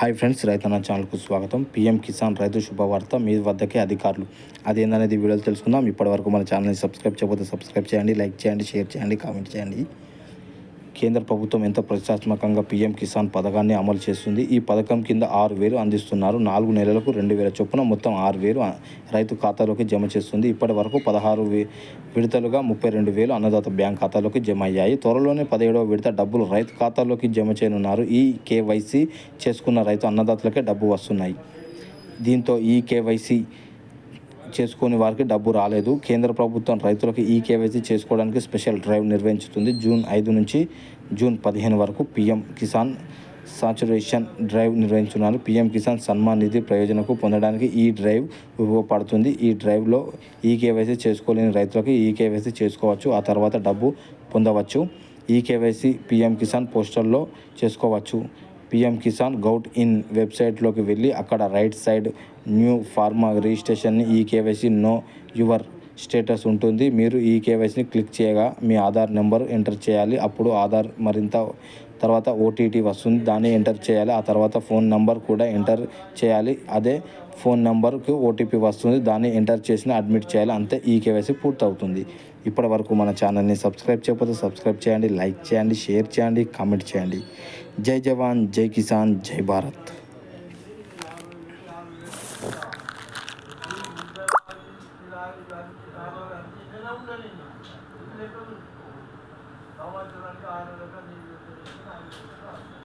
Hi friends రైతన్న ఛానల్కు స్వాగతం. పిఎం కిసాన్ రైతు శుభవార్త మీ వద్దకే అధికారులు. అదేందనేది వీడియోలో తెలుసుకుందాం. ఇప్పటివరకు మన ఛానల్ని సబ్స్క్రైబ్ చేయకపోతే సబ్స్క్రైబ్ చేయండి లైక్ చేయండి షేర్ చేయండి కామెంట్ చేయండి. కేంద్ర ప్రభుత్వం ఎంతో ప్రతిష్టాత్మకంగా పీఎం కిసాన్ పథకాన్ని అమలు చేస్తుంది? ఈ పథకం కింద ఆరు వేలు అందిస్తున్నారు. నాలుగు నెలలకు రెండు వేల చొప్పున మొత్తం ఆరు వేలు రైతు ఖాతాలోకి జమ చేస్తుంది. ఇప్పటి వరకు పదహారు వే విడతలుగా ముప్పై రెండు వేలు అన్నదాత బ్యాంక్ ఖాతాలోకి జమ అయ్యాయి. త్వరలోనే పదిహేడవ విడత డబ్బులు రైతు ఖాతాలోకి జమ చేయనున్నారు. ఈ కేవైసీ చేసుకున్న రైతు అన్నదాతలకే డబ్బు వస్తున్నాయి. దీంతో ఈ కేవైసీ చేసుకుని వారికి డబ్బు రాలేదు. కేంద్ర ప్రభుత్వం రైతులకు ఈ కేవైసీ చేసుకోవడానికి స్పెషల్ డ్రైవ్ నిర్వహించుతుంది. జూన్ ఐదు నుంచి జూన్ పదిహేను వరకు పీఎం కిసాన్ సాచురేషన్ డ్రైవ్ నిర్వహించున్నారు. పీఎం కిసాన్ సన్మాన్ నిధి ప్రయోజనకు పొందడానికి ఈ డ్రైవ్ ఉపయోగపడుతుంది. ఈ డ్రైవ్లో ఈ కేవైసీ చేసుకోలేని రైతులకు ఈ కేవైసీ చేసుకోవచ్చు. ఆ తర్వాత డబ్బు పొందవచ్చు. ఈ కేవైసీ పీఎం కిసాన్ పోస్టల్లో చేసుకోవచ్చు. పిఎం కిసాన్ గౌట్ ఇన్ వెబ్సైట్లోకి వెళ్ళి అక్కడ రైట్ సైడ్ న్యూ ఫార్మా రిజిస్ట్రేషన్ని ఈ కేవైసీ నో యువర్ స్టేటస్ ఉంటుంది. మీరు ఈ కేవైసీని క్లిక్ చేయగా మీ ఆధార్ నెంబర్ ఎంటర్ చేయాలి. అప్పుడు ఆధార్ మరింత తర్వాత ఓటీటీ వస్తుంది దాన్ని ఎంటర్ చేయాలి. ఆ తర్వాత ఫోన్ నెంబర్ కూడా ఎంటర్ చేయాలి. అదే ఫోన్ నెంబర్కి ఓటీపీ వస్తుంది దాన్ని ఎంటర్ చేసిన అడ్మిట్ చేయాలి. అంతే ఈ కేవైసీ పూర్తవుతుంది. ఇప్పటి వరకు మన ఛానల్ని సబ్స్క్రైబ్ చేయకపోతే సబ్స్క్రైబ్ చేయండి లైక్ చేయండి షేర్ చేయండి కామెంట్ చేయండి. జై జవాన్ జై కిసాన్ జై Bharat. Davacılar da ayrılırken iyi götürürsün, ayrılırken